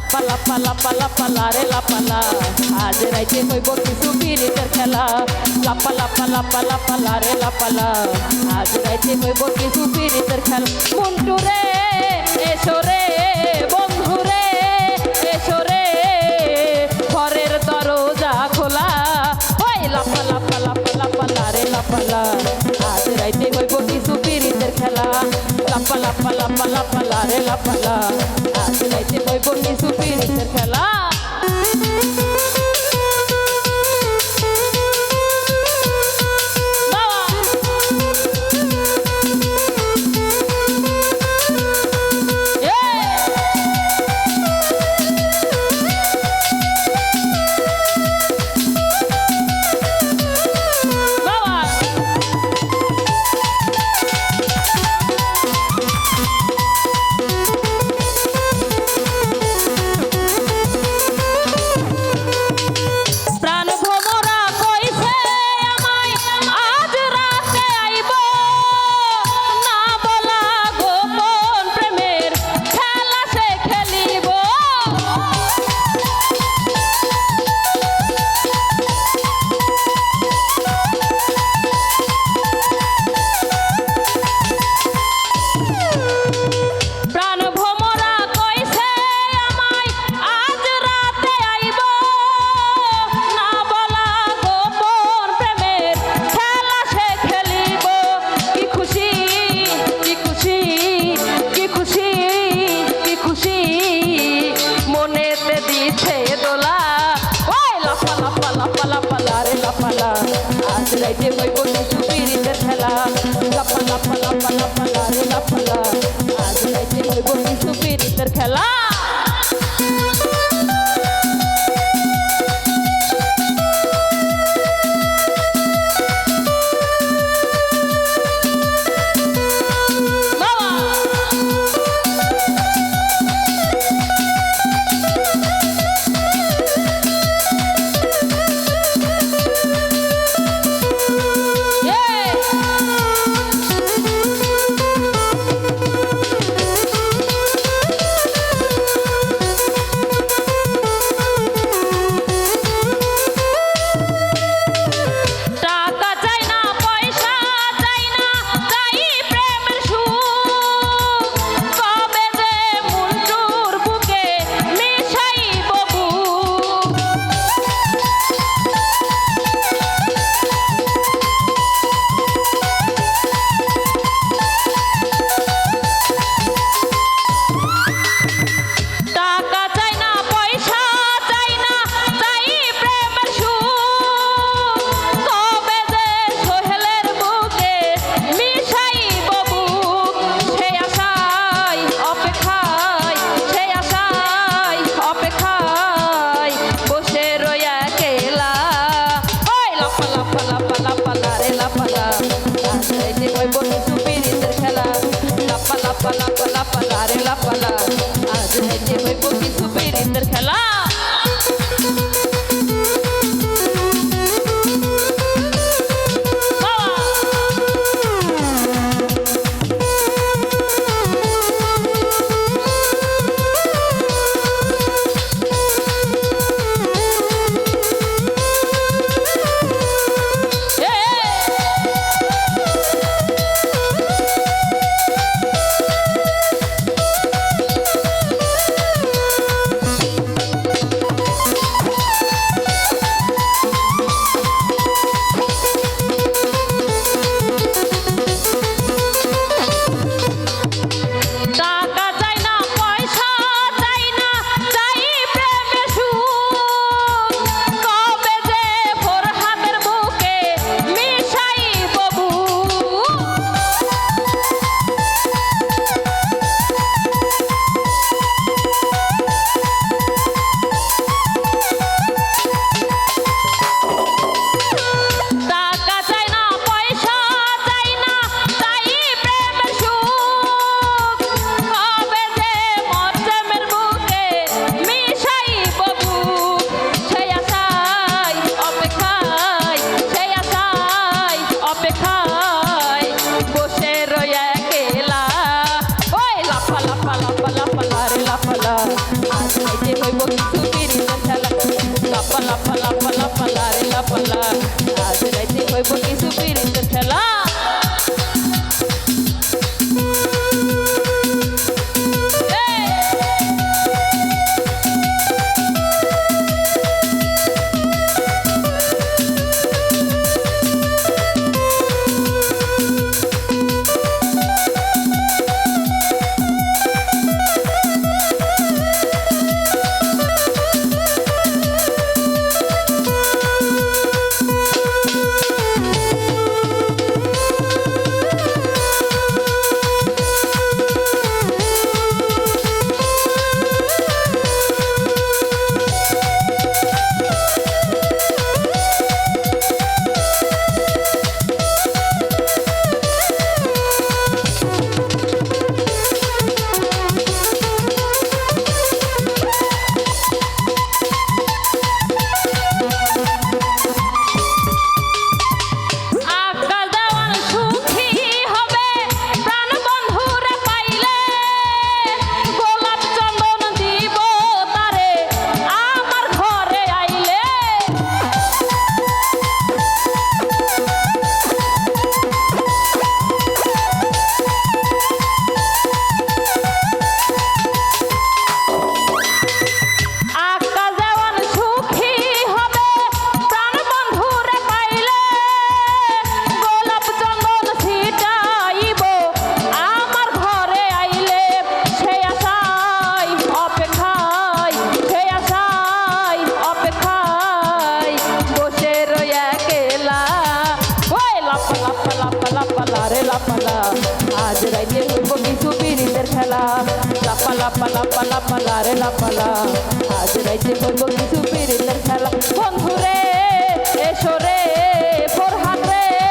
লাপা লাপা লাপা লাপা লারে লাপালা আজ রাইতে হইব কিছু বিরিতের খেলা। লাপা লাপা লাপা লাপা লারে লাপালা আজ রাইতে হইব কিছু বিরিতের খেলা। মন্টু রে, এসো রে। লাপা লাপা লাপা লাপা রে লাপালা আজ যাইতে বইব কিছু পিরিতের খেলা পীর Paren la palabra. 快乐。লাপালা। আজ রাইতে করব কিন্তু পিড়িতের খেলা। লাপালা পালা পালা পালা রে লাপালা। আজ রাইতে করব কিন্তু পিড়িত